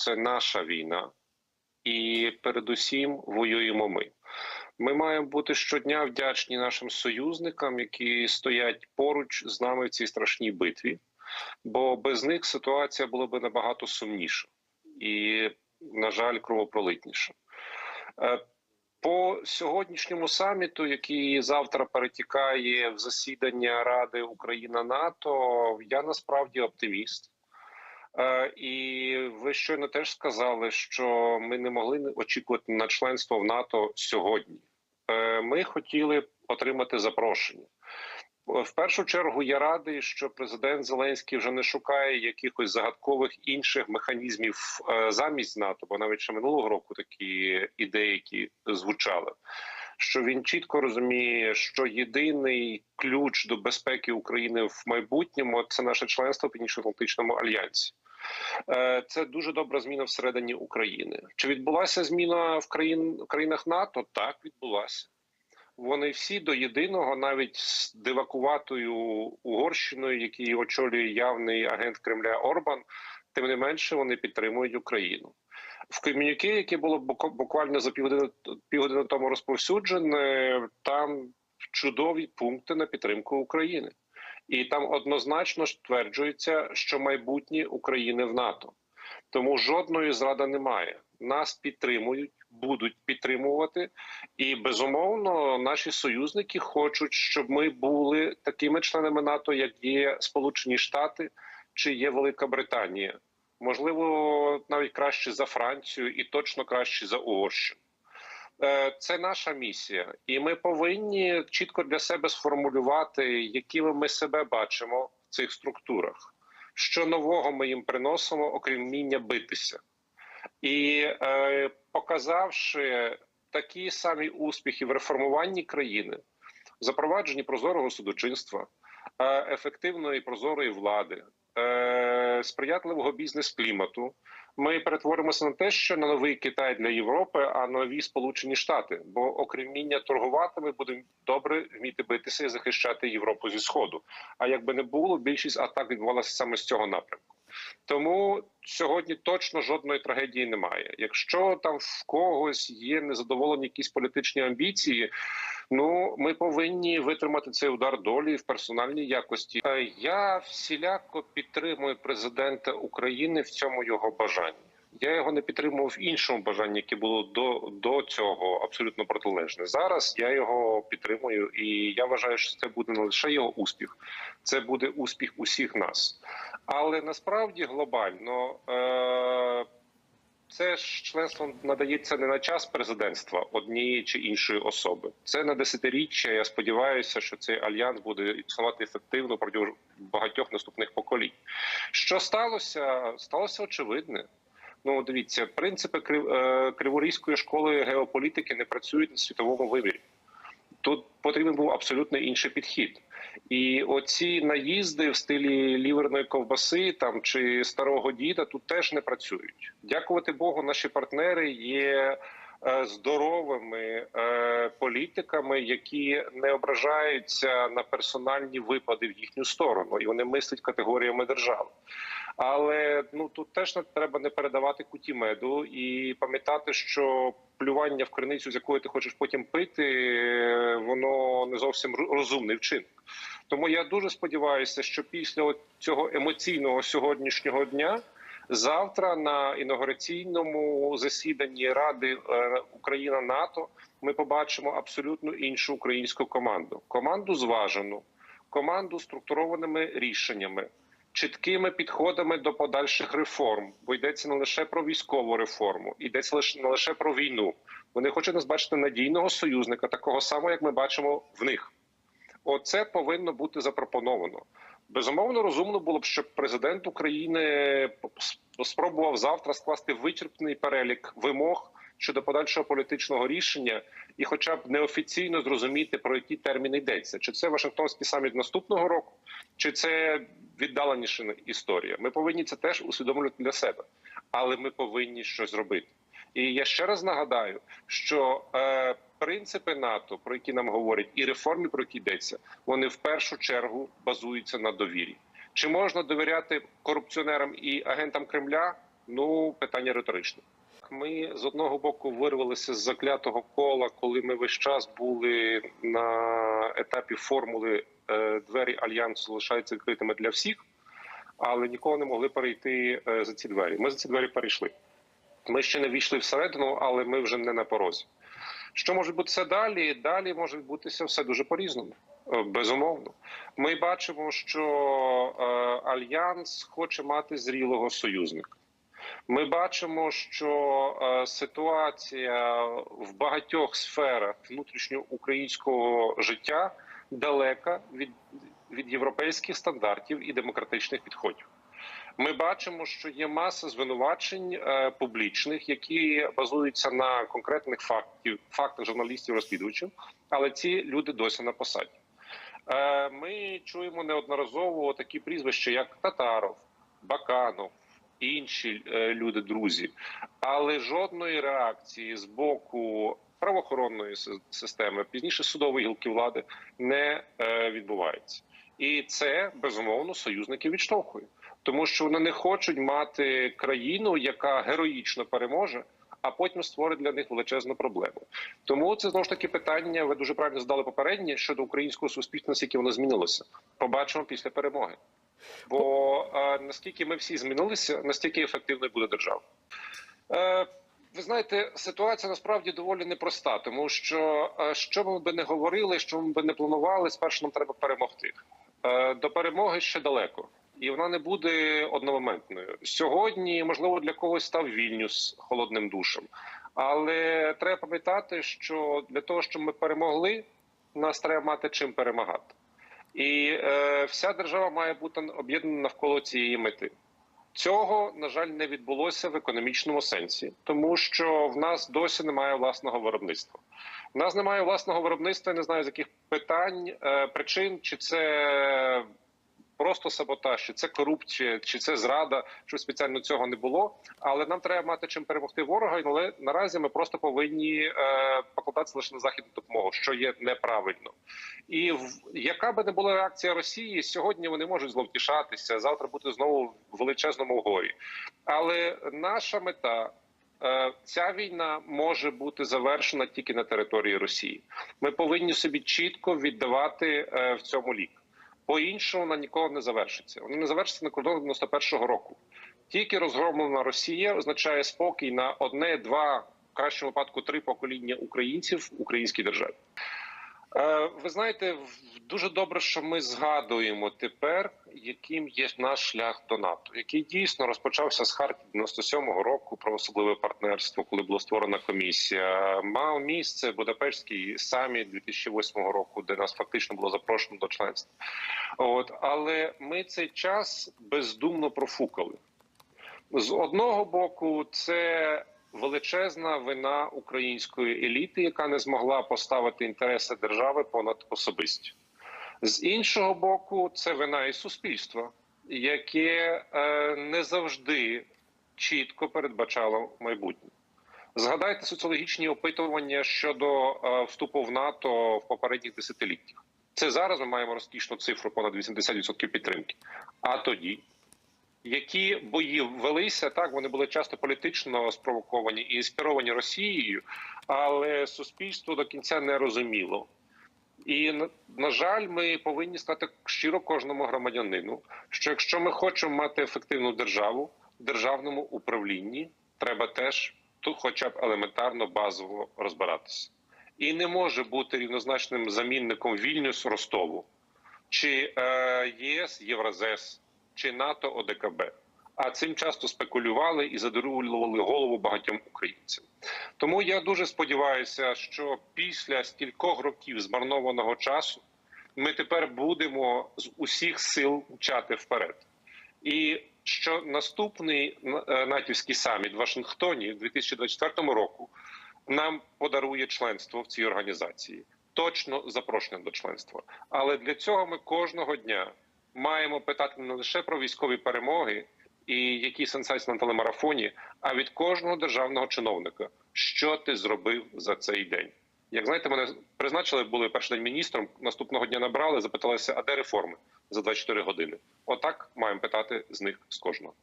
це наша війна, і передусім воюємо ми. Ми маємо бути щодня вдячні нашим союзникам, які стоять поруч з нами в цій страшній битві, бо без них ситуація була б набагато сумніша і, на жаль, кровопролитніша. Е, По сьогоднішньому саміту, який завтра перетікає в засідання Ради Україна НАТО, я насправді оптиміст. Е, І ви щойно теж сказали, що ми не могли очікувати на членство в НАТО сьогодні. Е, Ми хотіли отримати запрошення. В першу чергу я радий, що президент Зеленський вже не шукає якихось загадкових інших механізмів е, замість НАТО, бо навіть ще минулого року такі ідеї, які звучали. Що він чітко розуміє, що єдиний ключ до безпеки України в майбутньому це наше членство в Північно-Атлантичному альянсі. Е, Це дуже добра зміна всередині України. Чи відбулася зміна в країн країнах НАТО? Так, відбулася. Вони всі до єдиного, навіть з дивакуватою Угорщиною, який очолює явний агент Кремля Орбан, тим не менше вони підтримують Україну. В ком'юніке, яке було бук- буквально за півгодини, півгодини тому розповсюджене, там чудові пункти на підтримку України. І там однозначно стверджується, що майбутнє України в НАТО. Тому жодної зради немає. Нас підтримують, будуть підтримувати, і безумовно наші союзники хочуть, щоб ми були такими членами НАТО, як є Сполучені Штати чи є Велика Британія. Можливо, навіть краще за Францію, і точно краще за Угорщину. Е, Це наша місія, і ми повинні чітко для себе сформулювати, якими ми себе бачимо в цих структурах, що нового ми їм приносимо, окрім вміння битися, і е, показавши такі самі успіхи в реформуванні країни, запровадженні прозорого судочинства, е, ефективної прозорої влади, сприятливого бізнес-клімату. Ми перетворимося на те, що на новий Китай для Європи, а нові Сполучені Штати. Бо окрім міння торгувати, ми будемо добре вміти битися і захищати Європу зі сходу. А якби не було, більшість атак відбувалася саме з цього напрямку. Тому сьогодні точно жодної трагедії немає. Якщо там в когось є незадоволені якісь політичні амбіції, ну ми повинні витримати цей удар долі в персональній якості. Е, Я всіляко підтримую президента України в цьому його бажанні. Я його не підтримував в іншому бажанні, яке було до, до цього абсолютно протилежне. Зараз я його підтримую, і я вважаю, що це буде не лише його успіх, це буде успіх усіх нас. Але насправді глобально е- це ж членство надається не на час президентства однієї чи іншої особи. Це на десятиріччя. Я сподіваюся, що цей альянс буде існувати ефективно протягом багатьох наступних поколінь. Що сталося? Сталося очевидне. Ну, дивіться, принципи е, Криворізької школи геополітики не працюють на світовому вимірі. Тут потрібен був абсолютно інший підхід. І оці наїзди в стилі ліверної ковбаси там чи старого діда тут теж не працюють. Дякувати Богу, наші партнери є е, здоровими е, політиками, які не ображаються на персональні випади в їхню сторону, і вони мислять категоріями держави. Але ну тут теж треба не передавати куті меду і пам'ятати, що плювання в криницю, з якої ти хочеш потім пити, воно не зовсім розумний вчинок. Тому я дуже сподіваюся, що після цього емоційного сьогоднішнього дня. Завтра на інаугураційному засіданні Ради е, Україна НАТО ми побачимо абсолютно іншу українську команду. Команду зважену, команду структурованими рішеннями, чіткими підходами до подальших реформ, бо йдеться не лише про військову реформу, йдеться лише не лише про війну. Вони хочуть нас бачити надійного союзника, такого самого, як ми бачимо в них. Оце повинно бути запропоновано. Безумовно, розумно було б, щоб президент України спробував завтра скласти вичерпний перелік вимог щодо подальшого політичного рішення, і, хоча б неофіційно зрозуміти про які терміни йдеться, чи це Вашингтонський саміт наступного року, чи це віддаленіша історія. Ми повинні це теж усвідомлювати для себе, але ми повинні щось робити. І я ще раз нагадаю, що е, принципи НАТО, про які нам говорять, і реформи, про які йдеться, вони в першу чергу базуються на довірі. Чи можна довіряти корупціонерам і агентам Кремля? Ну, питання риторичне. Ми з одного боку вирвалися з заклятого кола, коли ми весь час були на етапі формули двері альянсу залишаються відкритими для всіх, але ніколи не могли перейти е, за ці двері. Ми за ці двері перейшли. Ми ще не війшли всередину, але ми вже не на порозі. Що може бутися далі? Далі може відбутися все дуже по-різному. Е, Безумовно, ми бачимо, що е, альянс хоче мати зрілого союзника. Ми бачимо, що е, ситуація в багатьох сферах внутрішньоукраїнського життя далека від, від європейських стандартів і демократичних підходів. Ми бачимо, що є маса звинувачень е, публічних, які базуються на конкретних фактів, фактах журналістів розслідувачів, але ці люди досі на посаді. Е, ми чуємо неодноразово такі прізвища, як Татаров, Баканов, інші е, люди, друзі, але жодної реакції з боку правоохоронної системи, пізніше судової гілки влади, не е, відбувається. І це безумовно союзники відштовхує, тому що вони не хочуть мати країну, яка героїчно переможе. А потім створить для них величезну проблему. Тому це знову ж таки питання. Ви дуже правильно задали попереднє щодо українського суспільства, наскільки воно змінилося. Побачимо після перемоги. Бо е, наскільки ми всі змінилися, настільки ефективною буде держава. Е, ви знаєте, ситуація насправді доволі непроста, тому що е, що ми би не говорили, що ми би не планували, спершу нам треба перемогти. Е, до перемоги ще далеко, і вона не буде одномоментною. Сьогодні, можливо, для когось став Вільнюс холодним душем, але треба пам'ятати, що для того, щоб ми перемогли, нас треба мати чим перемагати. І е, вся держава має бути об'єднана навколо цієї мети. Цього на жаль не відбулося в економічному сенсі, тому що в нас досі немає власного виробництва. В нас немає власного виробництва. я Не знаю з яких питань е, причин, чи це просто саботаж, чи це корупція, чи це зрада, що спеціально цього не було. Але нам треба мати чим перемогти ворога. Але наразі ми просто повинні е, покладатися лише на західну допомогу, що є неправильно. І в яка би не була реакція Росії, сьогодні вони можуть зловтішатися, завтра бути знову в величезному горі. Але наша мета. е, Ця війна може бути завершена тільки на території Росії. Ми повинні собі чітко віддавати е, в цьому лік. По-іншому вона ніколи не завершиться. Вона не завершиться на кордон 91-го року. Тільки розгромлена Росія означає спокій на одне, два, в кращому випадку три покоління українців в українській державі. Е, Ви знаєте, дуже добре, що ми згадуємо тепер, яким є наш шлях до НАТО, який дійсно розпочався з Харків 97-го року про особливе партнерство, коли була створена комісія. Мав місце Будапештський саміт 2008 року, де нас фактично було запрошено до членства. От але ми цей час бездумно профукали. З одного боку, це величезна вина української еліти, яка не змогла поставити інтереси держави понад особисті. З іншого боку, це вина і суспільства, яке е, не завжди чітко передбачало майбутнє. Згадайте соціологічні опитування щодо е, вступу в НАТО в попередніх десятиліттях. Це зараз ми маємо розкішну цифру понад 80% підтримки. А тоді які бої велися, так вони були часто політично спровоковані і інспіровані Росією, але суспільство до кінця не розуміло. І на, жаль, ми повинні сказати щиро кожному громадянину, що якщо ми хочемо мати ефективну державу в державному управлінні, треба теж тут, хоча б елементарно базово розбиратися. І не може бути рівнозначним замінником Вільнюс Ростову чи е, ЄС Євразес чи НАТО ОДКБ. А цим часто спекулювали і задурювали голову багатьом українцям. Тому я дуже сподіваюся, що після стількох років змарнованого часу ми тепер будемо з усіх сил мчати вперед. І що наступний е, натівський саміт в Вашингтоні 2024 року нам подарує членство в цій організації, точно запрошення до членства. Але для цього ми кожного дня маємо питати не лише про військові перемоги і які сенсації на телемарафоні, а від кожного державного чиновника, що ти зробив за цей день. Як знаєте, мене призначили, були перший день міністром. Наступного дня набрали, запиталися, а де реформи за 24 години. Отак маємо питати з них з кожного.